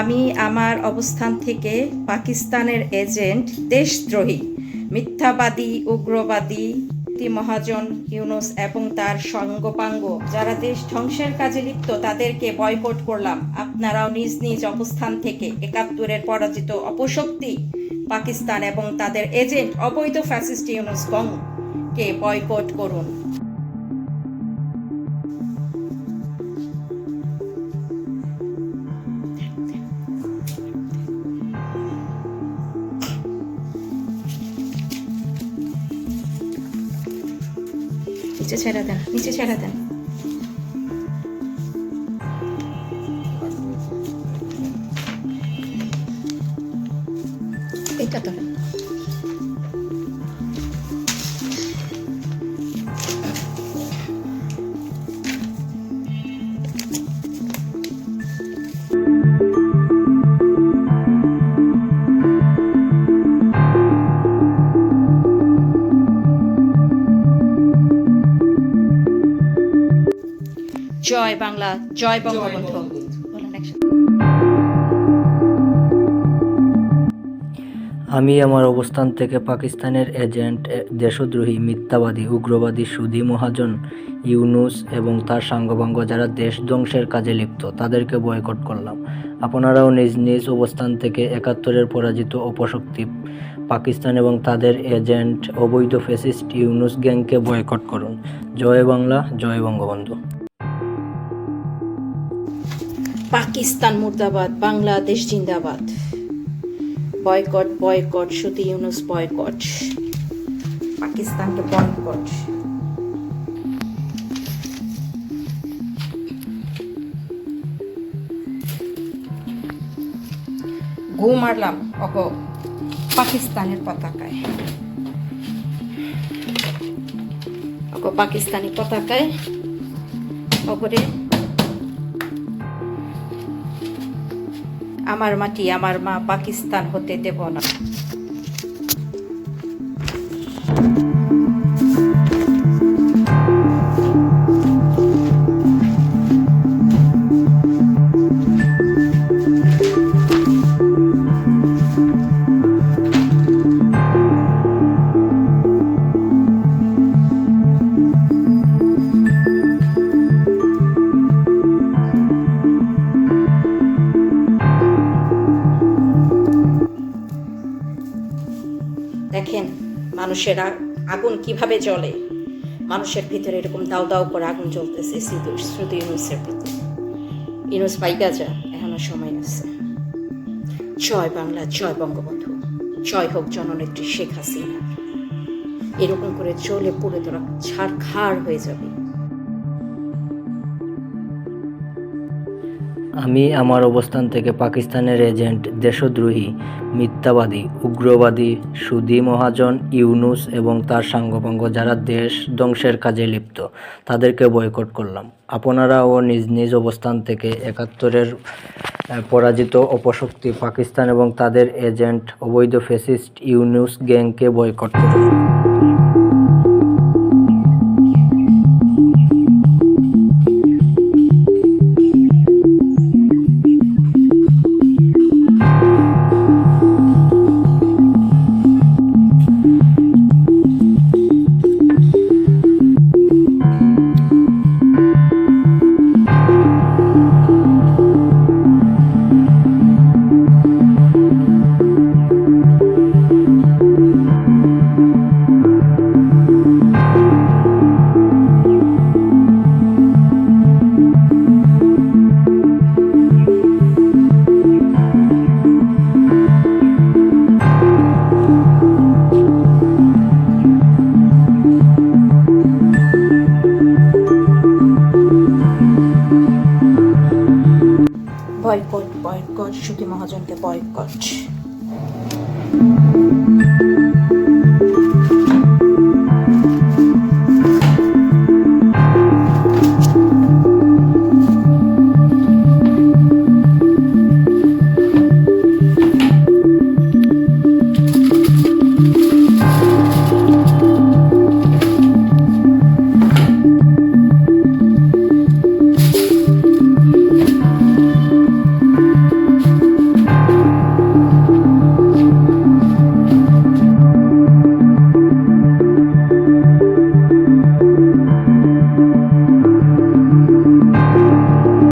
আমি আমার অবস্থান থেকে পাকিস্তানের এজেন্ট, দেশদ্রোহী, মিথ্যাবাদী, উগ্রবাদী মহাজন ইউনুস এবং তার সঙ্গপাঙ্গ। যারা দেশ ধ্বংসের কাজে লিপ্ত, তাদেরকে বয়কট করলাম। আপনারাও নিজ নিজ অবস্থান থেকে একাত্তরের পরাজিত অপশক্তি, পাকিস্তান এবং তাদের এজেন্ট অবৈধ ফ্যাসিস্ট ইউনুস গংকে বয়কট করুন। নিচে ছেড়ে দেন নিচে ছেড়ে দেন। এটা তো জয় বাংলা জয় বঙ্গবন্ধু। আমি আমার অবস্থান থেকে পাকিস্তানের এজেন্ট দেশদ্রোহী মিথ্যাবাদী উগ্রবাদী সুধী মহাজন ইউনুস এবং তার সাঙ্গপাঙ্গ যারা দেশ ধ্বংসের কাজে লিপ্ত তাদেরকে বয়কট করলাম। আপনারাও নিজ নিজ অবস্থান থেকে একাত্তরের পরাজিত অপশক্তি পাকিস্তান এবং তাদের এজেন্ট অবৈধ ফেসিস্ট ইউনুস গ্যাংকে বয়কট করুন। জয় বাংলা জয় বঙ্গবন্ধু। পাকিস্তান মুর্দাবাদ, বাংলাদেশ জিন্দাবাদ। বয়কট বয়কট শুধু ইউনুস, বয়কট। পাকিস্তানকে বয়কট। গু মারলাম পাকিস্তানের পতাকায়। অক, পাকিস্তানি পতাকায় অপরে আমার মাটি আমার মা পাকিস্তান হতে দেব না। দেখেন মানুষের আগুন কীভাবে জ্বলে। মানুষের ভিতরে এরকম দাও দাও করে আগুন জ্বলতেছে শ্রুতি ইউনুসের প্রতি। ইউনুস পাইকা যা, এখনও সময় আছে। জয় বাংলা, জয় বঙ্গবন্ধু। জয় হোক জননেত্রী শেখ হাসিনা। এরকম করে চলে পড়ে তোরা ছাড় খাড় হয়ে যাবে। আমি আমার অবস্থান থেকে পাকিস্তানের এজেন্ট, দেশদ্রোহী, মিথ্যাবাদী, উগ্রবাদী সুধী মহাজন ইউনুস এবং তার সাঙ্গপাঙ্গ যারা দেশ ধ্বংসের কাজে লিপ্ত, তাদেরকে বয়কট করলাম। আপনারাও নিজ নিজ অবস্থান থেকে একাত্তরের পরাজিত অপশক্তি পাকিস্তান এবং তাদের এজেন্ট, অবৈধ ফেসিস্ট ইউনুস গ্যাংকে বয়কট করুন বয়কট বয়কট সুখী মহাজনকে বয়কট